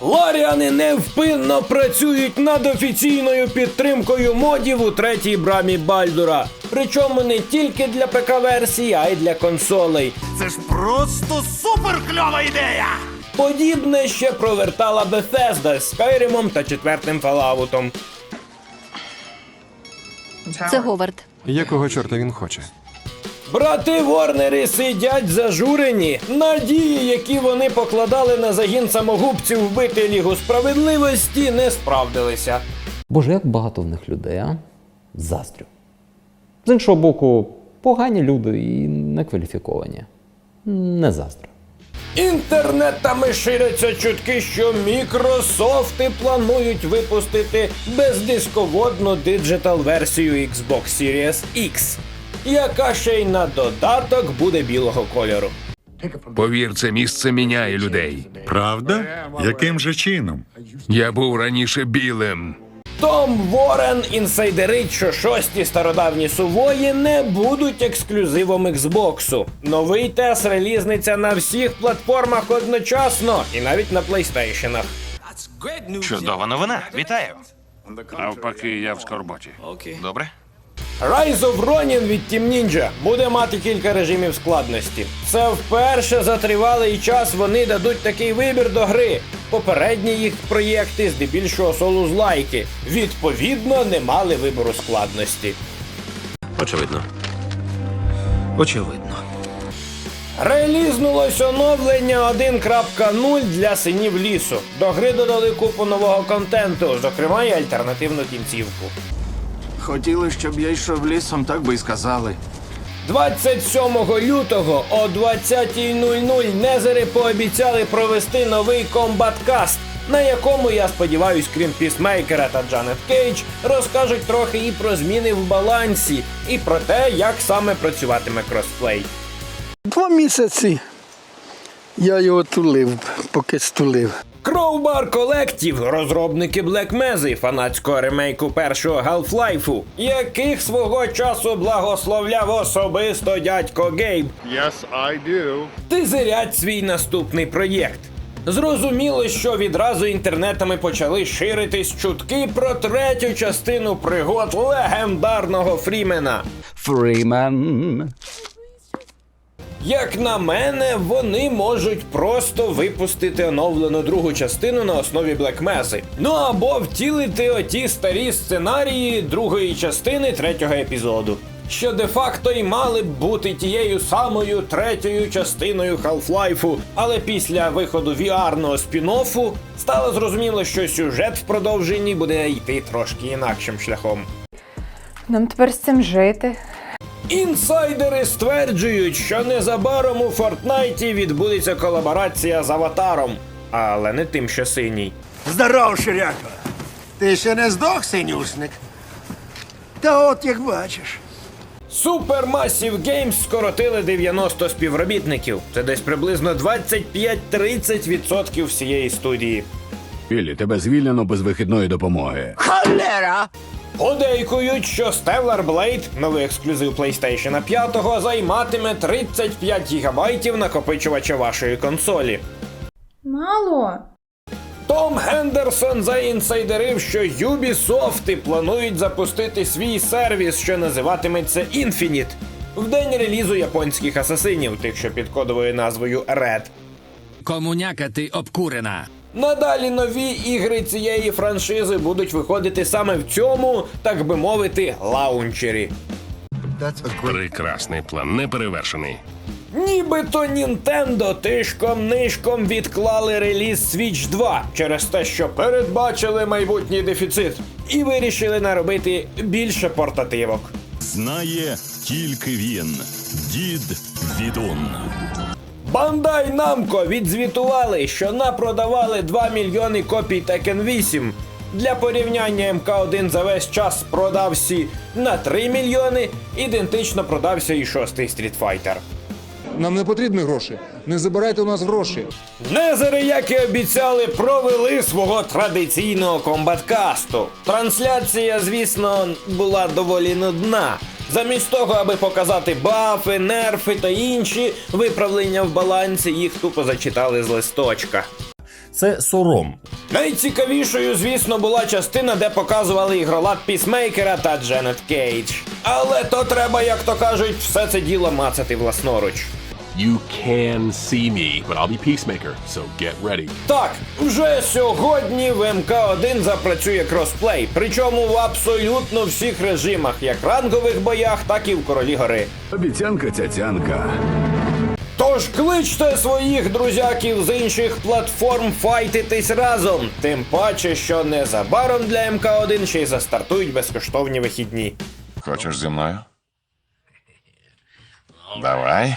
Ларіани невпинно працюють над офіційною підтримкою модів у третій брамі Бальдура. Причому не тільки для ПК-версії, а й для консолей. Це ж просто супер кльова ідея! Подібне ще провертала Bethesda з Skyrim та четвертим Fallout. Це Говард. Якого чорта він хоче? Брати Ворнери сидять зажурені. Надії, які вони покладали на загін самогубців вбити Лігу справедливості, не справдилися. Боже, як багато в них людей, а? Заздрю. З іншого боку, погані люди і некваліфіковані. Не заздрю. Інтернетами ширяться чутки, що Мікрософти планують випустити бездисководну диджитал-версію Xbox Series X, яка ще й на додаток буде білого кольору. Повір, це місце міняє людей. Правда? Яким же чином? Я був раніше білим. Том Ворен інсайдерить, що шості стародавні сувої не будуть ексклюзивом Xbox. Новий тес релізниться на всіх платформах одночасно і навіть на плейстейшенах. Чудова новина. Вітаю. Навпаки, я в скорботі. Добре? Rise of Ronin від Team Ninja буде мати кілька режимів складності. Це вперше за тривалий час вони дадуть такий вибір до гри. Попередні їх проєкти здебільшого солузлайки. Відповідно, не мали вибору складності. Очевидно. Очевидно. Релізнулось оновлення 1.0 для синів лісу. До гри додали купу нового контенту, зокрема і альтернативну кінцівку. Хотіли, щоб я йшов лісом, так би й сказали. 27 лютого о 20.00 Незери пообіцяли провести новий комбаткаст, на якому, я сподіваюсь, крім пісмейкера та Джанет Кейдж, розкажуть трохи і про зміни в балансі, і про те, як саме працюватиме кросплей. Два місяці я його тулив, поки стулив. Crowbar Collective – розробники Black Mesa, фанатського ремейку першого Half-Life, яких свого часу благословляв особисто дядько Гейб. Yes, I do. тизерять свій наступний проєкт. Зрозуміло, що відразу інтернетами почали ширитись чутки про третю частину пригод легендарного Фрімена. Фрімен. Як на мене, вони можуть просто випустити оновлену другу частину на основі Black Mesa. Ну або втілити оті старі сценарії другої частини третього епізоду. Що де-факто й мали б бути тією самою третьою частиною Half-Life, але після виходу VR-ного спін-оффу стало зрозуміло, що сюжет в продовженні буде йти трошки інакшим шляхом. Нам тепер з цим жити. Інсайдери стверджують, що незабаром у Фортнайті відбудеться колаборація з аватаром, але не тим, що синій. Здоров, ширяко! Ти ще не здох, синюшник? Та от як бачиш. Supermassive Games скоротили 90 співробітників. Це десь приблизно 25-30% всієї студії. Білі, тебе звільнено без вихідної допомоги. Холера! Подейкують, що Stellar Blade, новий ексклюзив PlayStation 5, займатиме 35 гігабайтів накопичувача вашої консолі. Мало. Том Гендерсон заінсайдерив, що Ubisoft планують запустити свій сервіс, що називатиметься Infinite, в день релізу японських асасинів, тих, що під кодовою назвою Red. Комуняка ти обкурена. Надалі нові ігри цієї франшизи будуть виходити саме в цьому, так би мовити, лаунчері. Прекрасний план, неперевершений. Нібито Нінтендо тишком-нишком відклали реліз Switch 2 через те, що передбачили майбутній дефіцит, і вирішили наробити більше портативок. Знає тільки він, дід Відун. Бандай Намко відзвітували, що напродавали 2 мільйони копій Tekken 8. Для порівняння МК1 за весь час продався на 3 мільйони, ідентично продався і шостий Street Fighter. Нам не потрібні гроші. Не забирайте у нас гроші. Незери, як і обіцяли, провели свого традиційного комбаткасту. Трансляція, звісно, була доволі нудна. Замість того, аби показати бафи, нерфи та інші виправлення в балансі, їх тупо зачитали з листочка. Це сором. Найцікавішою, звісно, була частина, де показували ігролад Пісмейкера та Дженет Кейдж. Але то треба, як то кажуть, все це діло мацати власноруч. You can see me, but I'll be Peacemaker, so get ready. Так, вже сьогодні в МК1 запрацює кросплей, причому в абсолютно всіх режимах, як рангових боях, так і в Королі Гори. Обіцянка цяцянка. Тож кличте своїх друзяків з інших платформ файтитись разом. Тим паче, що незабаром для МК1 ще й застартують безкоштовні вихідні. Хочеш зі мною? Давай.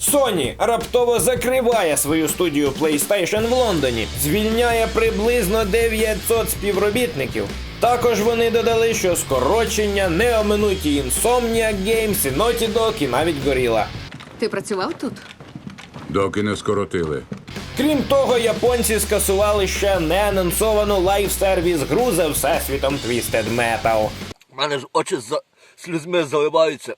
Sony раптово закриває свою студію PlayStation в Лондоні, звільняє приблизно 900 співробітників. Також вони додали, що скорочення не оминуть і Insomniac Games, і Naughty Dog, і навіть Gorilla. Ти працював тут? Доки не скоротили. Крім того, японці скасували ще неанонсовану лайв-сервіс гру за всесвітом Twisted Metal. У мене ж очі за слізьми заливаються.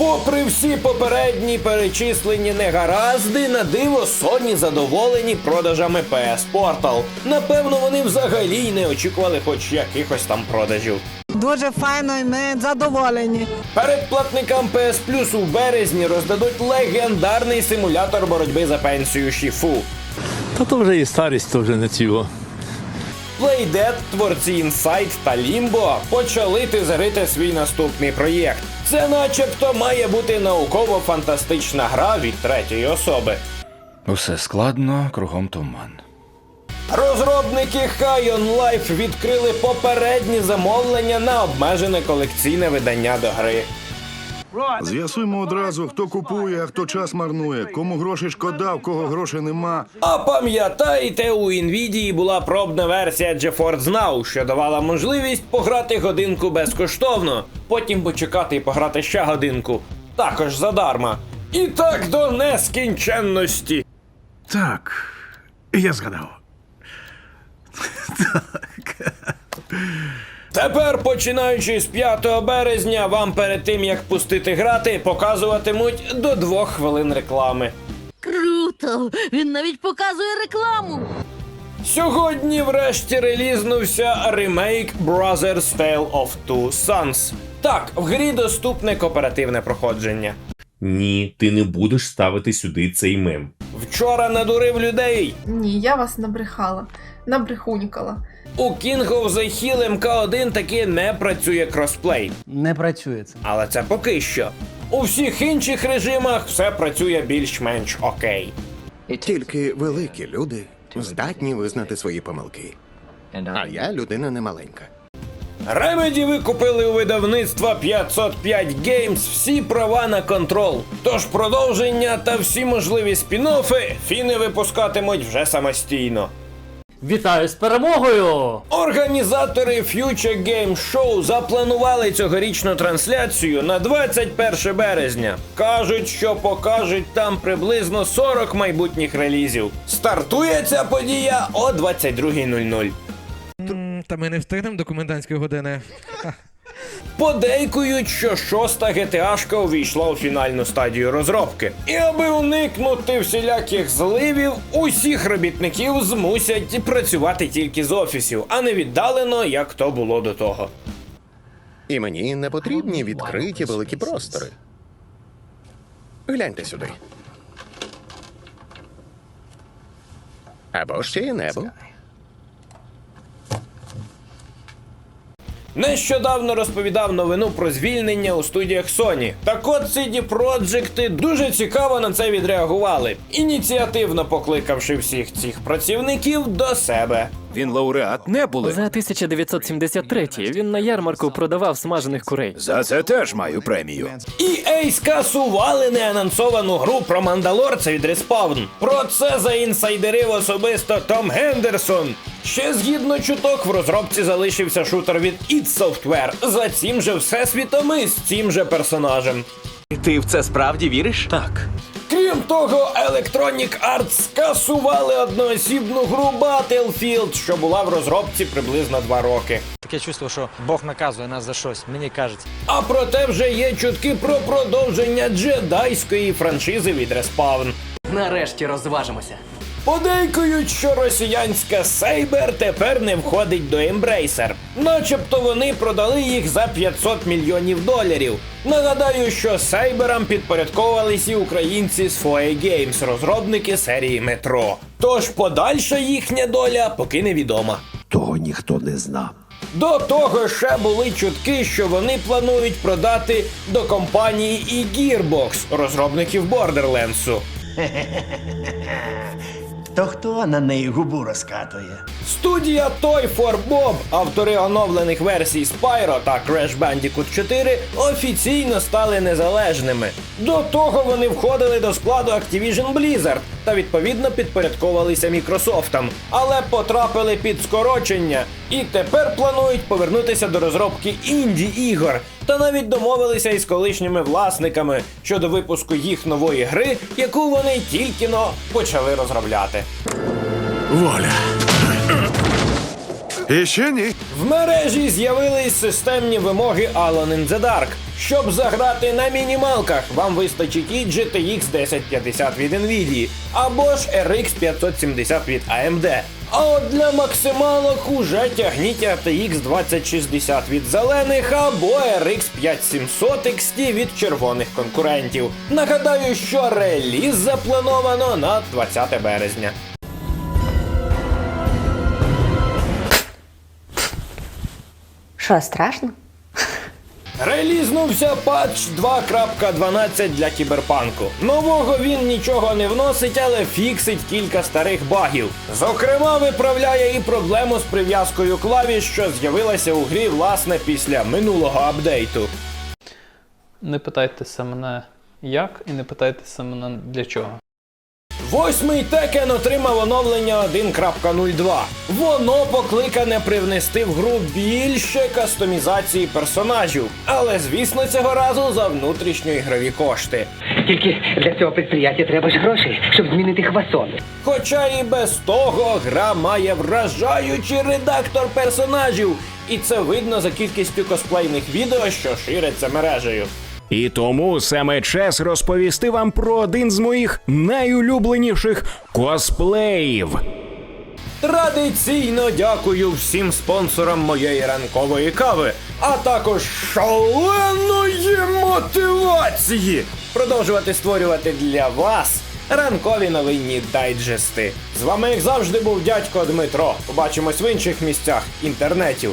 Попри всі попередні перечислені негаразди, на диво Sony задоволені продажами PS Portal. Напевно, вони взагалі й не очікували хоч якихось там продажів. Дуже файно і ми задоволені. Передплатникам PS Plus у березні роздадуть легендарний симулятор боротьби за пенсію Шіфу. Та то вже і старість, то вже не цього. Playdead, творці Insight та Limbo почали тизерити свій наступний проєкт. Це начебто має бути науково-фантастична гра від третьої особи. Усе складно, кругом туман. Розробники High on Life відкрили попередні замовлення на обмежене колекційне видання до гри. З'ясуємо одразу, хто купує, а хто час марнує, кому гроші шкода, в кого грошей нема. А пам'ятаєте, у Nvidia була пробна версія GeForce Now, що давала можливість пограти годинку безкоштовно, потім почекати і пограти ще годинку, також задарма. І так до нескінченності. Так, я згадав. Тепер, починаючи з 5 березня, вам перед тим як пустити грати, показуватимуть до 2 хвилин реклами. Круто! Він навіть показує рекламу. Сьогодні врешті релізнувся ремейк Brothers Tale of Two Sons. Так, в грі доступне кооперативне проходження. Ні, ти не будеш ставити сюди цей мем. Вчора надурив людей. Ні, я вас набрехала. Набрехунькала. У King of the Hill MK1 таки не працює кросплей. Не працює це. Але це поки що. У всіх інших режимах все працює більш-менш окей. Тільки великі люди здатні визнати свої помилки. А я людина немаленька. Remedy викупили у видавництва 505 Games всі права на контрол. Тож продовження та всі можливі спін-оффи фіни випускатимуть вже самостійно. Вітаю з перемогою! Організатори Future Game Show запланували цьогорічну трансляцію на 21 березня. Кажуть, що покажуть там приблизно 40 майбутніх релізів. Стартує ця подія о 22.00. Та ми не встигнемо до комендантської години. Подейкують, що шоста GTA-шка увійшла у фінальну стадію розробки. І аби уникнути всіляких зливів, усіх робітників змусять працювати тільки з офісів, а не віддалено, як то було до того. І мені не потрібні відкриті великі простори. Гляньте сюди. Або ще й небо. Нещодавно розповідав новину про звільнення у студіях Sony. Так от CD Projekt дуже цікаво на це відреагували, ініціативно покликавши всіх цих працівників до себе. Він лауреат Небули. За 1973 він на ярмарку продавав смажених курей. За це теж маю премію. EA скасували неанонсовану гру про Мандалорця від Respawn. Про це заінсайдерив особисто Том Гендерсон. Ще згідно чуток в розробці залишився шутер від id Software за цим же всесвітом і з цим же персонажем. Ти в це справді віриш? Так. Крім того, Electronic Arts скасували одноосібну гру Battlefield, що була в розробці приблизно два роки. Таке чувство, що Бог наказує нас за щось, мені кажеться. А проте вже є чутки про продовження джедайської франшизи від Respawn. Нарешті розважимося. Подейкують, що росіянська Saber тепер не входить до Embracer. Начебто вони продали їх за 500 мільйонів доларів. Нагадаю, що Сайберам підпорядковувалися і українці з FOE Games, розробники серії Метро. Тож подальша їхня доля поки невідома. Того ніхто не знав. До того ще були чутки, що вони планують продати до компанії і Gearbox, розробників Borderlands. То хто на неї губу розкатує? Студія Toy for Bob, автори оновлених версій Spyro та Crash Bandicoot 4, офіційно стали незалежними. До того вони входили до складу Activision Blizzard та відповідно підпорядковувалися Мікрософтам, але потрапили під скорочення і тепер планують повернутися до розробки інді ігор та навіть домовилися із колишніми власниками щодо випуску їх нової гри, яку вони тільки но почали розробляти. Воля. І ще ні. В мережі з'явились системні вимоги Alone in the Dark. Щоб заграти на мінімалках, вам вистачить і GTX 1050 від Nvidia, або ж RX 570 від AMD. А от для максималок уже тягніть RTX 2060 від зелених або RX 5700 XT від червоних конкурентів. Нагадаю, що реліз заплановано на 20 березня. Що, страшно? Релізнувся патч 2.12 для кіберпанку. Нового він нічого не вносить, але фіксить кілька старих багів. Зокрема, виправляє і проблему з прив'язкою клавіш, що з'явилася у грі власне після минулого апдейту. Не питайтеся мене як і не питайтеся мене для чого. Восьмий Текен отримав оновлення 1.02. Воно покликане привнести в гру більше кастомізації персонажів, але звісно цього разу за внутрішньоігрові кошти. Тільки для цього підприємства треба ж грошей, щоб змінити хвасони. Хоча і без того гра має вражаючий редактор персонажів, і це видно за кількістю косплейних відео, що ширяться мережею. І тому саме час розповісти вам про один з моїх найулюбленіших косплеїв. Традиційно дякую всім спонсорам моєї ранкової кави, а також шаленої мотивації продовжувати створювати для вас ранкові новинні дайджести. З вами, як завжди, був дядько Дмитро. Побачимось в інших місцях інтернетів.